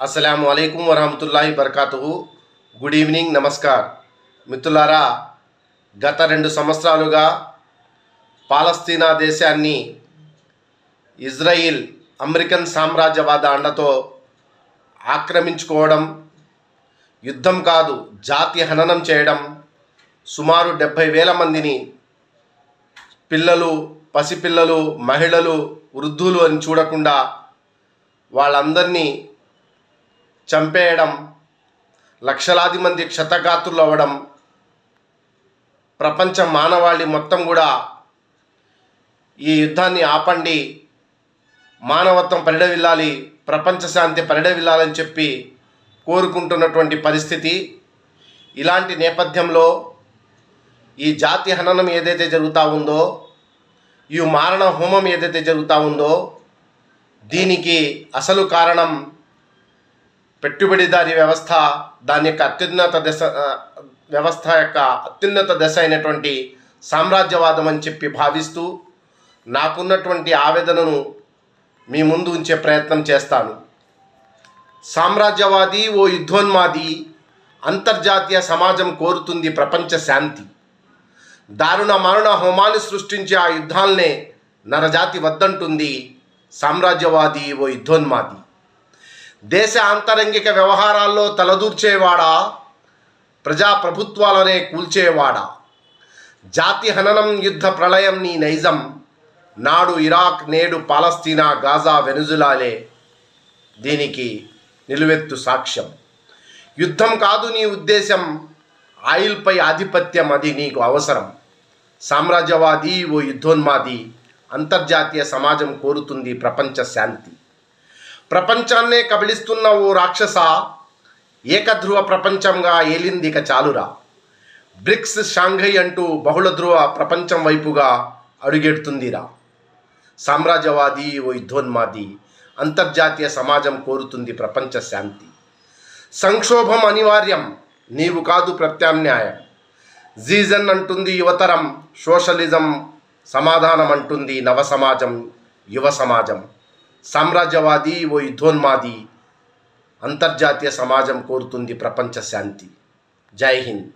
అస్సలం అయికం వరహమతుల్లాహి బర్కాతుహు గుడ్ ఈవినింగ్ నమస్కార్ మిత్రులారా గత రెండు సంవత్సరాలుగా పాలస్తీనా దేశాన్ని ఇజ్రాయిల్ అమెరికన్ సామ్రాజ్యవాద అండతో ఆక్రమించుకోవడం యుద్ధం కాదు జాతి హననం చేయడం సుమారు డెబ్భై వేల మందిని పిల్లలు పసిపిల్లలు మహిళలు వృద్ధులు అని చూడకుండా వాళ్ళందరినీ చంపేయడం లక్షలాది మంది క్షతగాత్రులు అవ్వడం ప్రపంచ మానవాళి మొత్తం కూడా ఈ యుద్ధాన్ని ఆపండి మానవత్వం పరిడవిల్లాలి ప్రపంచ శాంతి పరిడవిల్లాలని చెప్పి కోరుకుంటున్నటువంటి పరిస్థితి. ఇలాంటి నేపథ్యంలో ఈ జాతి హననం ఏదైతే జరుగుతూ ఉందో ఈ మారణ హోమం ఏదైతే జరుగుతూ ఉందో దీనికి అసలు కారణం పెట్టుబడిదారి వ్యవస్థ దాని యొక్క అత్యున్నత దశ వ్యవస్థ యొక్క అత్యున్నత దశ అయినటువంటి సామ్రాజ్యవాదం అని చెప్పి భావిస్తూ నాకున్నటువంటి ఆవేదనను మీ ముందు ఉంచే ప్రయత్నం చేస్తాను. సామ్రాజ్యవాది ఓ యుద్ధోన్మాది అంతర్జాతీయ సమాజం కోరుతుంది ప్రపంచ శాంతి. దారుణ మారుణ హోమాన్ని సృష్టించే ఆ యుద్ధాలనే నరజాతి వద్దంటుంది సామ్రాజ్యవాది ఓ యుద్ధోన్మాది. దేశ ఆంతరంగిక వ్యవహారాల్లో తలదూర్చేవాడా? ప్రజాప్రభుత్వాలనే కూల్చేవాడా? జాతి హననం యుద్ధ ప్రళయం నీ నైజం. నాడు ఇరాక్ నేడు పాలస్తీనా గాజా వెనుజులాలే. దీనికి నిలువెత్తు సాక్ష్యం. యుద్ధం కాదు నీ ఉద్దేశం. ఆయిల్పై ఆధిపత్యం అది నీకు అవసరం. సామ్రాజ్యవాది ఓ యుద్ధోన్మాది. అంతర్జాతీయ సమాజం కోరుతుంది ప్రపంచ శాంతి. ప్రపంచాన్నే కబిలిస్తున్న ఓ రాక్షస ఏకధ్రువ ప్రపంచంగా ఏలింది ఇక చాలురా. బ్రిక్స్ షాంఘై అంటూ బహుళ ధ్రువ ప్రపంచం వైపుగా అడుగెడుతుందిరా. సామ్రాజ్యవాది ఓ యుద్ధోన్మాది అంతర్జాతీయ సమాజం కోరుతుంది ప్రపంచ శాంతి. సంక్షోభం అనివార్యం నీవు కాదు ప్రత్యామ్నాయం. జీజన్ అంటుంది యువతరం సోషలిజం సమాధానం అంటుంది నవ సమాజం యువ సమాజం. సామ్రాజ్యవాది ఓ యుద్ధోన్మాది అంతర్జాతీయ సమాజం కోరుతుంది ప్రపంచ శాంతి. జై హింద్.